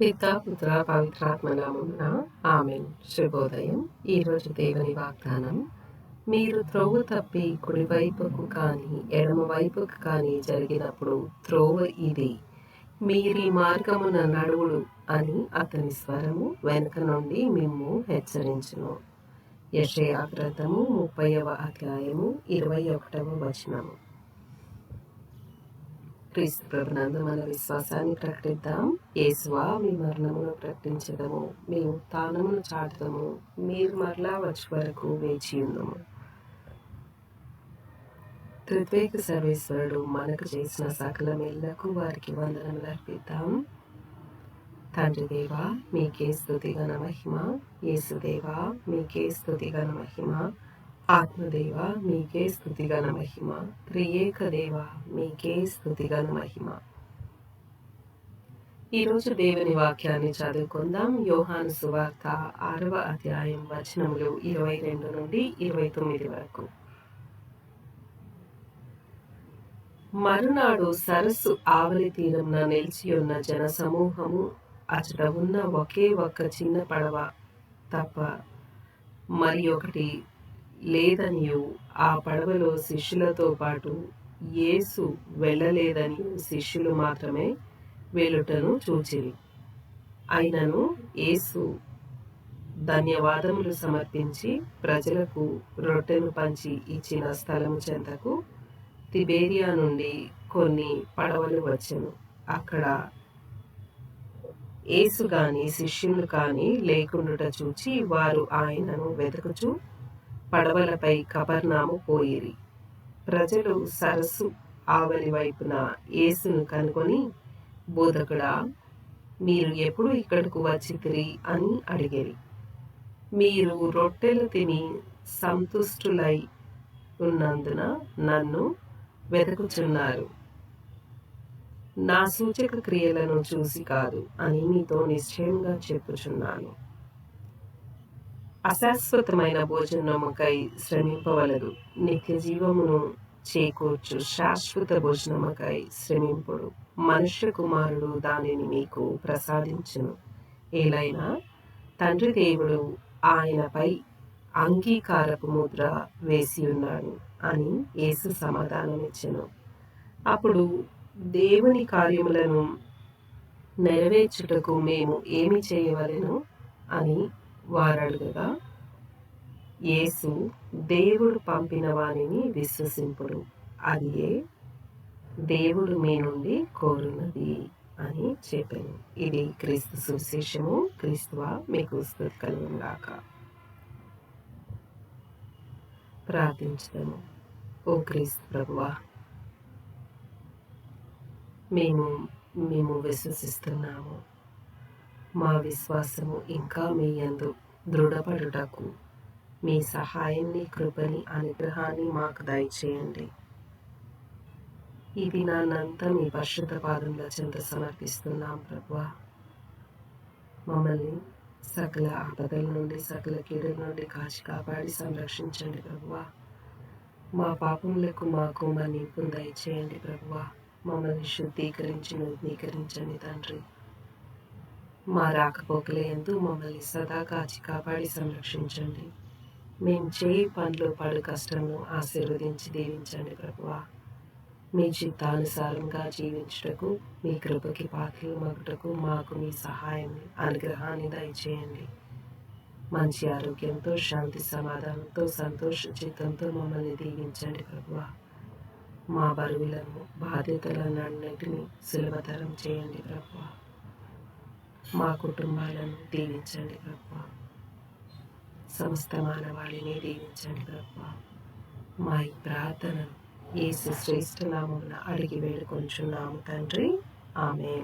పిత పుత్ర పవిత్రాత్మ నామమున ఆమెన్. శుభోదయం. ఈరోజు దేవుని వాగ్దానం మీరు త్రోవ తప్పి కుడివైపుకు కానీ ఎడమ వైపుకు కానీ జరిగినప్పుడు త్రోవ ఇది. మీరి మార్గమున నడువుడు అని అతని స్వరము వెనుక నుండి మిమ్ము హెచ్చరించును. యషయా గ్రంథము ముప్పైవ అధ్యాయము ఇరవై ఒకటవ వచనము. క్రీస్తు ప్రభునందు మన విశ్వాసాన్ని ప్రకటిద్దాం. యేసువా మీ మరణమును ప్రకటించడము మీ తానమును చాటుదము మీరు మరలా వచ్చి వరకు వేచి ఉందము. త్రిత్వేక సర్వేశ్వరుడు మనకు చేసిన సకల మేళ్ళకు వారికి వందనములు అర్పిద్దాం. తండ్రి దేవా మీకే స్థుతి గణ మహిమ. యేసుదేవా మీకే స్థుతి గణ మహిమ. ఆత్మదేవ మీకే స్థుతి మహిమ. త్రియేక దేవ మీకే స్థుతి మహిమ. ఈరోజు దేవుని వాక్యాన్ని చదువుకుందాం. యోహాను సువార్త ఆరవ అధ్యాయం వచనములు ఇరవై రెండు నుండి ఇరవై తొమ్మిది వరకు. మరునాడు సరస్సు ఆవలి తీరంన నిలిచి ఉన్న జన సమూహము అచట ఉన్న ఒకే ఒక్క చిన్న పడవ తప్ప మరి ఒకటి లేదనియు ఆ పడవలో శిష్యులతో పాటు యేసు వెళ్ళలేదని శిష్యులు మాత్రమే వెళ్ళుటను చూచిరి. అయినను యేసు ధన్యవాదములు సమర్పించి ప్రజలకు రొట్టెను పంచి ఇచ్చిన స్థలము చెంతకు తిబేరియా నుండి కొన్ని పడవలు వచ్చెను. అక్కడ యేసు కానీ శిష్యులు కానీ లేకుండుట చూచి వారు ఆయనను వెతుకుచు పడవలపై కబర్నాము పోయిరి. ప్రజలు సరస్సు ఆవలి వైపున యేసును కనుకొని బోధకుడా మీరు ఎప్పుడు ఇక్కడకు వచ్చితిరి? అని అడిగిరి. మీరు రొట్టెలు తిని సంతుష్టులై ఉన్నందున నన్ను వెతుకుచున్నారు నా సూచక క్రియలను చూసి కాదు అని మీతో నిశ్చయంగా చెప్పుచున్నాను. అశాశ్వతమైన భోజనముకై శ్రమింపవలదు. నిత్య జీవమును చేకూర్చు శాశ్వత భోజనముకై శ్రమింపుడు. మనుష్య కుమారుడు దానిని మీకు ప్రసాదించును. ఏలైనా తండ్రి దేవుడు ఆయనపై అంగీకారపు ముద్ర వేసి ఉన్నాడు అని యేసు సమాధానమిచ్చెను. అప్పుడు దేవుని కార్యములను నెరవేర్చుటకు మేము ఏమి చేయవలను అని వారడుగగా యేసు దేవుడు పంపిన వారిని విశ్వసింపుడు. అది ఏ? దేవుడు మీ నుండి కోరున్నది అని చెప్పాను. ఇది క్రీస్తు సువిశేషము క్రీస్తువా మీకు స్థుతి కలుగుగాక ప్రార్థించదము. ఓ క్రీస్తు ప్రభువా మేము మేము విశ్వసిస్తున్నాము. మా విశ్వాసము ఇంకా మీ యందు దృఢపడుటకు. మీ సహాయాన్ని కృపని అనుగ్రహాన్ని మాకు దయచేయండి. ఇది నాన్నంతా మీ పరిశుద్ధ పాదంలో చెంత సమర్పిస్తున్నాం ప్రభా. మమ్మల్ని సకల ఆపదల నుండి సకల కీడుల నుండి కాచి కాపాడి సంరక్షించండి ప్రభువా మా పాపములకు మాకు మా మన్నింపు దయచేయండి ప్రభువా మమ్మల్ని శుద్ధీకరించి నూతనీకరించండి తండ్రి. మా రాకపోకల ఎందు మమ్మల్ని సదా కాచి కాపాడి సంరక్షించండి. మేము చేయి పనులు పడు కష్టము ఆశీర్వదించి దీవించండి ప్రభువా. మీ చిత్తానుసారంగా జీవించుటకు మీ కృపకి పాత్రలు మగుటకు మాకు మీ సహాయం అనుగ్రహాన్ని దయచేయండి. మంచి ఆరోగ్యంతో శాంతి సమాధానంతో సంతోష చిత్తంతో మమ్మల్ని దీవించండి ప్రభువా. మా బరువులను బాధ్యతలను అన్నింటినీ సులభతరం చేయండి ప్రభువా. మా కుటుంబాలను దీవించండి ప్రభువా సమస్త మానవాళిని దీవించండి ప్రభువా మా ఈ ప్రార్థనను యేసు శ్రేష్ఠ నామమున అడిగి వేడుకొంచున్నాము తండ్రి. ఆమె